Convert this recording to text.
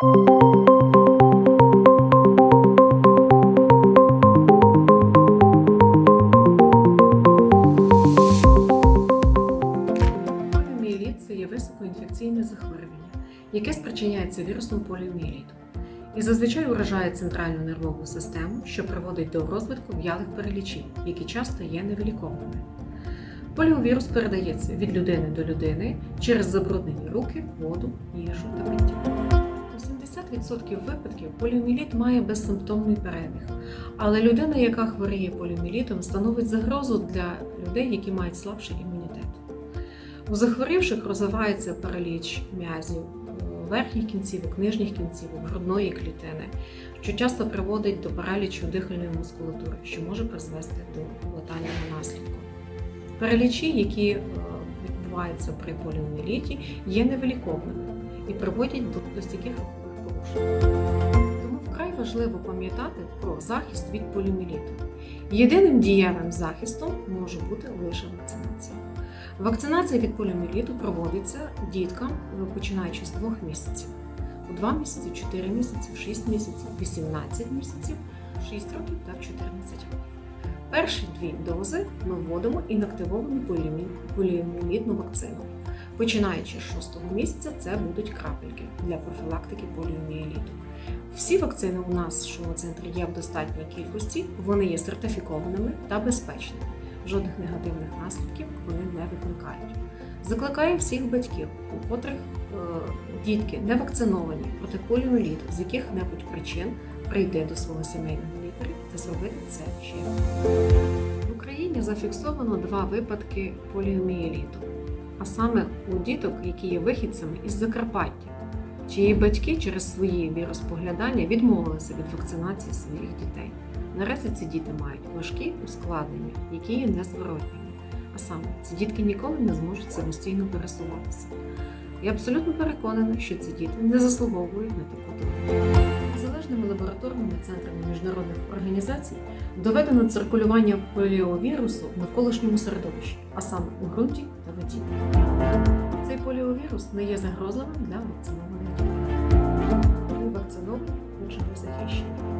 Поліомієліт – це є високоінфекційне захворювання, яке спричиняється вірусним поліомієлітом і зазвичай уражає центральну нервову систему, що приводить до розвитку в'ялих перелічів, які часто є невиліковними. Поліовірус передається від людини до людини через забруднені руки, воду, їжу та пиття. У 70% випадків поліоміеліт має безсимптомний перебіг, але людина, яка хворіє поліоміелітом, становить загрозу для людей, які мають слабший імунітет. У захворівших розвивається параліч м'язів, е, верхніх кінцівок, нижніх кінцівок, грудної клітини, що часто приводить до паралічу дихальної мускулатури, що може призвести до летального наслідку. Перелічі, які е, відбуваються при поліоміеліті, є невиліковними і приводять до, стійких Тому вкрай важливо пам'ятати про захист від поліоміеліту. Єдиним дієвим захистом може бути лише вакцинація. Вакцинація від поліоміеліту проводиться діткам, е, починаючи з 2 місяців. У 2 місяці, 4 місяці, 6 місяців, 18 місяців, 6 років та 14 років. Перші дві дози ми вводимо інактивовану поліомі- поліоміелітну вакцину. Починаючи з 6 місяця, це будуть крапельки для профілактики поліоміеліту. Всі вакцини у нас в шоу центрі є в достатній кількості, вони є сертифікованими та безпечними. Жодних негативних наслідків вони не викликають. Закликаю всіх батьків, у котрих е, дітки не вакциновані проти поліоміеліту з яких-небудь причин прийти до свого сімейного лікаря та зробити це ще. В Україні зафіксовано два випадки поліоміеліту, а саме у діток, які є вихідцями із Закарпаття, чиї батьки через свої віроспоглядання відмовилися від вакцинації своїх дітей. Наразі ці діти мають важкі ускладнення, які є незворотніми. А саме, ці дітки ніколи не зможуть самостійно пересуватися. Я абсолютно переконана, що ці діти не заслуговують на таку долю. Незалежними лабораторними центрами міжнародних організацій доведено циркулювання поліовірусу в навколишньому середовищі, а саме у ґрунті та воді. Цей поліовірус не є загрозливим для вакцинованих дітей. вакцинований отже, ви захищені.